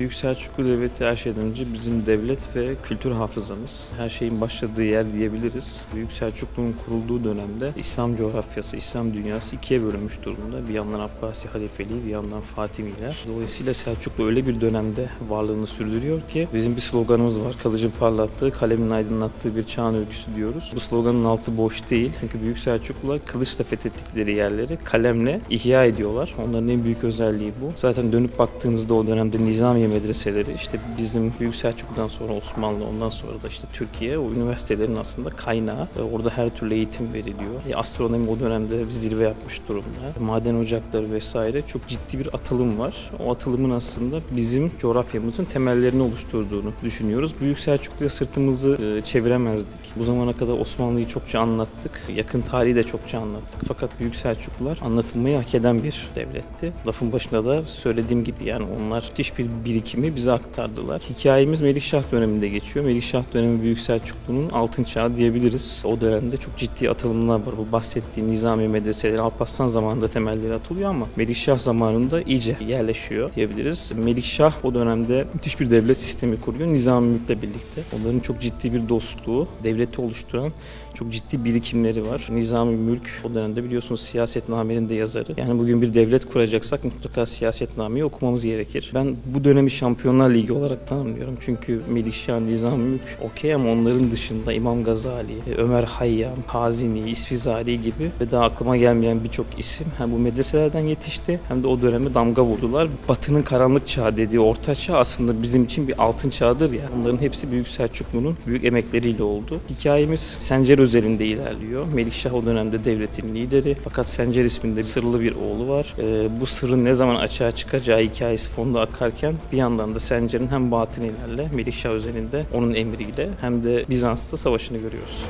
Büyük Selçuklu Devleti her şeyden önce bizim devlet ve kültür hafızamız. Her şeyin başladığı yer diyebiliriz. Büyük Selçuklu'nun kurulduğu dönemde İslam coğrafyası, İslam dünyası ikiye bölünmüş durumda. Bir yandan Abbasi halifeliği, bir yandan Fatimiler. Dolayısıyla Selçuklu öyle bir dönemde varlığını sürdürüyor ki bizim bir sloganımız var. Kalıcın parlattığı, kalemin aydınlattığı bir çağın öyküsü diyoruz. Bu sloganın altı boş değil. Çünkü Büyük Selçuklular kılıçla fethettikleri yerleri kalemle ihya ediyorlar. Onların en büyük özelliği bu. Zaten dönüp baktığınızda o dönemde Nizamiye medreseleri işte bizim Büyük Selçuklu'dan sonra Osmanlı ondan sonra da işte Türkiye o üniversitelerin aslında kaynağı. E, Orada her türlü eğitim veriliyor. E, Astronomi o dönemde bir zirve yapmış durumda. Maden ocakları vesaire çok ciddi bir atılım var. O atılımın aslında bizim coğrafyamızın temellerini oluşturduğunu düşünüyoruz. Büyük Selçuklu'ya sırtımızı e, çeviremezdik. Bu zamana kadar Osmanlı'yı çokça anlattık. Yakın tarihi de çokça anlattık. Fakat Büyük Selçuklular anlatılmayı hak eden bir devletti. Lafın başında da söylediğim gibi yani onlar müthiş bir birikimi bize aktardılar. Hikayemiz Melikşah döneminde geçiyor. Melikşah dönemi Büyük Selçuklu'nun altın çağı diyebiliriz. O dönemde çok ciddi atılımlar var. Bu bahsettiğim nizami medreseleri Alparslan zamanında temelleri atılıyor ama Melikşah zamanında iyice yerleşiyor diyebiliriz. Melikşah o dönemde müthiş bir devlet sistemi kuruyor Nizami Mülk'le birlikte. Onların çok ciddi bir dostluğu, devleti oluşturan çok ciddi birikimleri var. Nizami Mülk o dönemde biliyorsunuz siyasetnamenin de yazarı. Yani bugün bir devlet kuracaksak mutlaka siyasetnameyi okumamız gerekir. Ben bu dönemi Şampiyonlar Ligi olarak tanımlıyorum. Çünkü Melikşah, Nizami Mülk okey ama onların dışında İmam Gazali, Ömer Hayyam, Hazini, İsfizari gibi ve daha aklıma gelmeyen birçok isim hem bu medreselerden yetişti hem de o döneme damga vurdular. Batı'nın karanlık çağı dediği orta çağ aslında bizim için bir altın çağdır ya. Onların hepsi Büyük Selçuklu'nun büyük emekleriyle oldu. Hikayemiz Sencer özelinde ilerliyor. Melikşah o dönemde devletin lideri. Fakat Sencer isminde sırlı bir oğlu var. Ee, bu sırrın ne zaman açığa çıkacağı hikayesi fonda akarken bir yandan da Sencer'in hem batinilerle Melikşah özelinde onun emriyle hem de Bizans'ta savaşını görüyoruz.